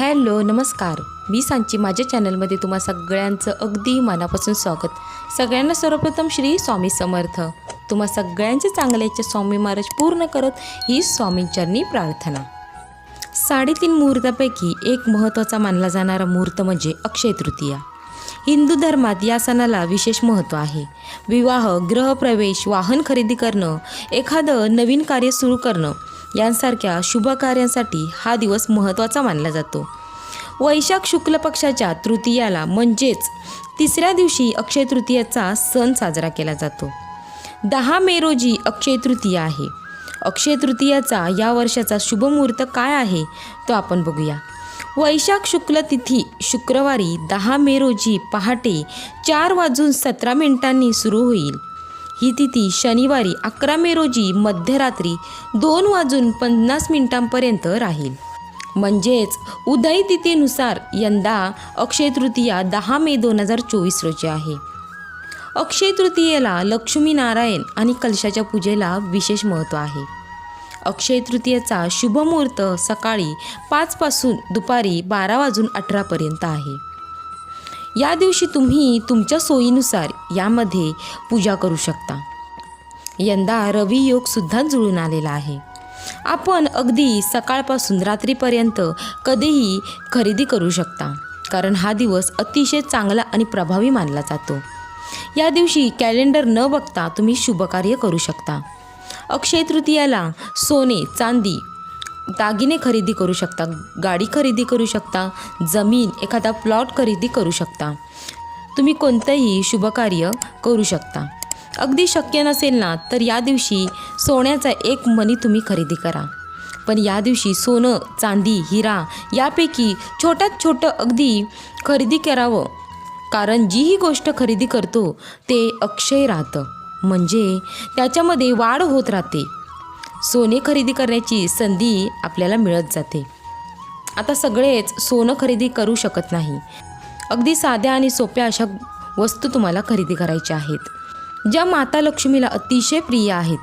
Hello नमस्कार. मी सांची. माझ्या चॅनलमध्ये तुम्हा सगळ्यांचं अगदी मनापासून स्वागत. सगळ्यांना सर्वप्रथम श्री स्वामी समर्थ. तुम्हा सगळ्यांचे चांगल्याचे स्वामी महाराज पूर्ण करत ही स्वामींचरणी प्रार्थना. साडेतीन मुहूर्तापैकी एक महत्त्वाचा मानला जाणारा मुहूर्त म्हणजे अक्षय तृतीया. हिंदू धर्मात या सणाला विशेष महत्त्व आहे. विवाह गृहप्रवेश वाहन खरेदी करणं एखादं नवीन कार्य सुरू करणं यांसारख्या शुभ कार्यांसाठी हा दिवस महत्त्वाचा मानला जातो. वैशाख शुक्ल पक्षाच्या तृतीयाला म्हणजेच तिसऱ्या दिवशी अक्षय तृतीयाचा सण साजरा केला जातो. दहा मे रोजी अक्षय तृतीया आहे. अक्षय तृतीयाचा या वर्षाचा शुभमुहूर्त काय आहे तो आपण बघूया. वैशाख शुक्ल तिथी शुक्रवारी दहा मे रोजी पहाटे चार वाजून सतरा मिनिटांनी सुरू होईल. ही तिथी शनिवारी अकरा मे रोजी मध्यरात्री दोन वाजून पन्नास मिनिटांपर्यंत राहील. म्हणजेच उदय तिथीनुसार यंदा अक्षय तृतीया दहा मे दोन हजार चोवीस रोजी आहे. अक्षय तृतीयेला लक्ष्मीनारायण आणि कलशाच्या पूजेला विशेष महत्त्व आहे. अक्षय तृतीयेचा शुभमुहूर्त सकाळी पाचपासून दुपारी बारा वाजून अठरापर्यंत आहे. या दिवशी तुम्ही तुमच्या सोयीनुसार यामध्ये पूजा करू शकता. यंदा रवी योग सुद्धा जुळून आलेला आहे. आपण अगदी सकाळपासून रात्रीपर्यंत कधीही खरेदी करू शकता कारण हा दिवस अतिशय चांगला आणि प्रभावी मानला जातो. या दिवशी कॅलेंडर न बघता तुम्ही शुभकार्य करू शकता. अक्षय तृतीयाला सोने चांदी दागिने खरेदी करू शकता गाडी खरेदी करू शकता जमीन एखादा प्लॉट खरेदी करू शकता. तुम्ही कोणतंही शुभकार्य करू शकता. अगदी शक्य नसेल ना तर या दिवशी सोन्याचा एक मणी तुम्ही खरेदी करा. पण या दिवशी सोनं चांदी हिरा यापैकी छोट्यात छोटं अगदी खरेदी करावं. कारण जी ही गोष्ट खरेदी करतो ते अक्षय राहतं. म्हणजे त्याच्यामध्ये वाढ होत राहते. सोने खरेदी करण्याची संधी आपल्याला मिळत जाते. आता सगळेच सोनं खरेदी करू शकत नाही. अगदी साध्या आणि सोप्या अशा वस्तू तुम्हाला खरेदी करायच्या आहेत. ज्या माता लक्ष्मीला अतिशय प्रिय आहेत.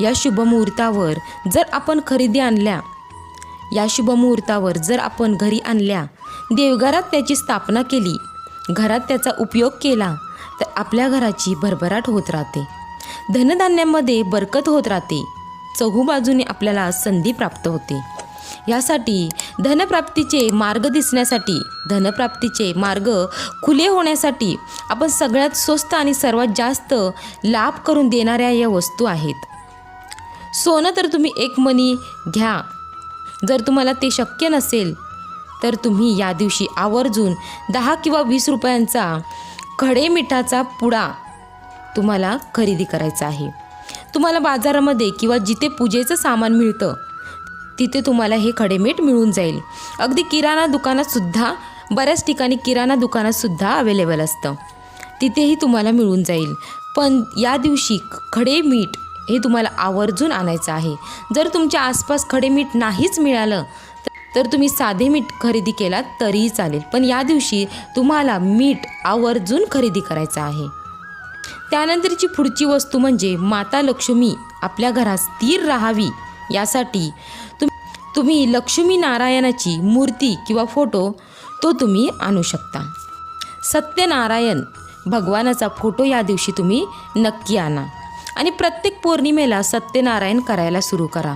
या शुभमुहूर्तावर जर आपण खरेदी आणल्या या शुभमुहूर्तावर जर आपण घरी आणल्या देवघरात त्याची स्थापना केली घरात त्याचा उपयोग केला तर आपल्या घराची भरभराट होत राहते. धनधान्यामध्ये बरकत होत राहते. चहू बाजूने आपल्याला संधी प्राप्त होते. यासाठी धनप्राप्तीचे मार्ग दिसण्यासाठी धनप्राप्तीचे मार्ग खुले होण्यासाठी आपण सगळ्यात स्वस्त आणि सर्वात जास्त लाभ करून देणाऱ्या या वस्तू आहेत. सोनं तर तुम्ही एक मनी घ्या. जर तुम्हाला ते शक्य नसेल तर तुम्ही या दिवशी आवर्जून दहा किंवा वीस रुपयांचा खडे मिठाचा पुडा तुम्हाला खरेदी करायचा आहे. तुम्हाला बाजारामध्ये किंवा जिथे पूजेचं सामान मिळतं तिथे तुम्हाला हे खडेमीठ मिळून जाईल. अगदी किराणा दुकानातसुद्धा बऱ्याच ठिकाणी किराणा दुकानातसुद्धा अवेलेबल असतं. तिथेही तुम्हाला मिळून जाईल. पण या दिवशी खडे मीठ हे तुम्हाला आवर्जून आणायचं आहे. जर तुमच्या आसपास खडे मीठ नाहीच मिळालं तर तुम्ही साधे मीठ खरेदी केलात तरीही चालेल. पण या दिवशी तुम्हाला मीठ आवर्जून खरेदी करायचं आहे. त्यानंतरची पुढची वस्तू म्हणजे माता लक्ष्मी आपल्या घरात स्थिर राहावी यासाठी तुम तुम्ही लक्ष्मी नारायणाची मूर्ती किंवा फोटो तो तुम्ही आणू शकता. सत्यनारायण भगवानाचा फोटो या दिवशी तुम्ही नक्की आणा आणि प्रत्येक पौर्णिमेला सत्यनारायण करायला सुरू करा.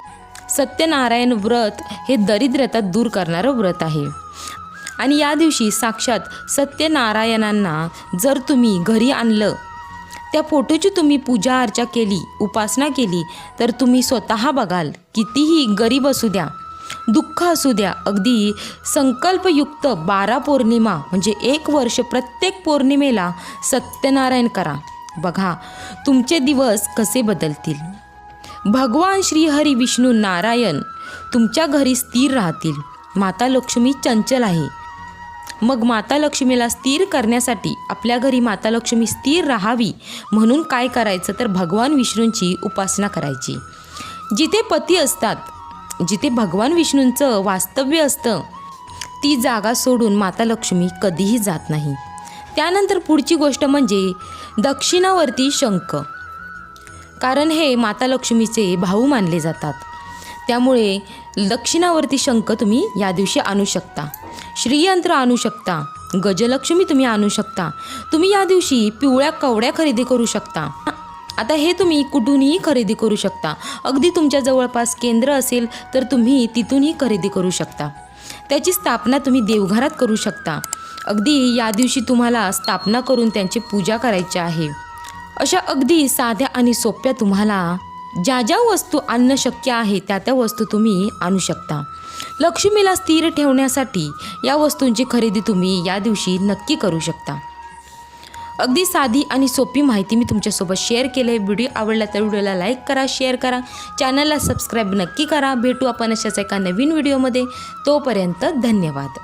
सत्यनारायण व्रत हे दरिद्रता दूर करणारं व्रत आहे. आणि या दिवशी साक्षात सत्यनारायणांना जर तुम्ही घरी आणलं त्या फोटोची तुम्ही पूजा अर्चा केली उपासना केली तर तुम्ही स्वतः बघाल कितीही गरीब असू द्या दुःख असू द्या अगदी संकल्पयुक्त बारा पौर्णिमा म्हणजे एक वर्ष प्रत्येक पौर्णिमेला सत्यनारायण करा. बघा तुमचे दिवस कसे बदलतील? भगवान श्रीहरी विष्णू नारायण तुमच्या घरी स्थिर राहतील. माता लक्ष्मी चंचल आहे. मग माता लक्ष्मीला स्थिर करण्यासाठी आपल्या घरी माता लक्ष्मी स्थिर राहावी म्हणून काय करायचं तर भगवान विष्णूंची उपासना करायची. जिथे पती असतात जिथे भगवान विष्णूंचं वास्तव्य असतं ती जागा सोडून माता लक्ष्मी कधीही जात नाही. त्यानंतर पुढची गोष्ट म्हणजे दक्षिणावर्ती शंख. कारण हे माता लक्ष्मीचे भाऊ मानले जातात. त्यामुळे दक्षिणावर्ती शंख तुम्ही या दिवशी आणू शकता. श्रीयंत्र आणू शकता. गजलक्ष्मी तुम्ही आणू शकता. तुम्ही या दिवशी पिवळ्या कवड्या खरेदी करू शकता. आता हे तुम्ही कुठूनही खरेदी करू शकता. अगदी तुमच्या जवळपास केंद्र असेल तर तुम्ही तिथूनही खरेदी करू शकता. त्याची स्थापना तुम्ही देवघरात करू शकता. अगदी या दिवशी तुम्हाला स्थापना करून त्यांची पूजा करायची आहे. अशा अगदी साध्या आणि सोप्या तुम्हाला ज्या ज्या वस्तू आणणं शक्य आहे त्या त्या वस्तू तुम्ही आणू शकता. लक्ष्मीला स्थिर ठेवण्यासाठी या वस्तूंची खरेदी तुम्ही या दिवशी नक्की करू शकता. अगदी साधी आणि सोपी माहिती मी तुमच्यासोबत शेअर केली आहे. व्हिडिओ आवडला तर व्हिडिओला लाईक करा शेअर करा. चॅनलला सबस्क्राईब नक्की करा. भेटू आपण अशाच एका नवीन व्हिडिओमध्ये तोपर्यंत धन्यवाद.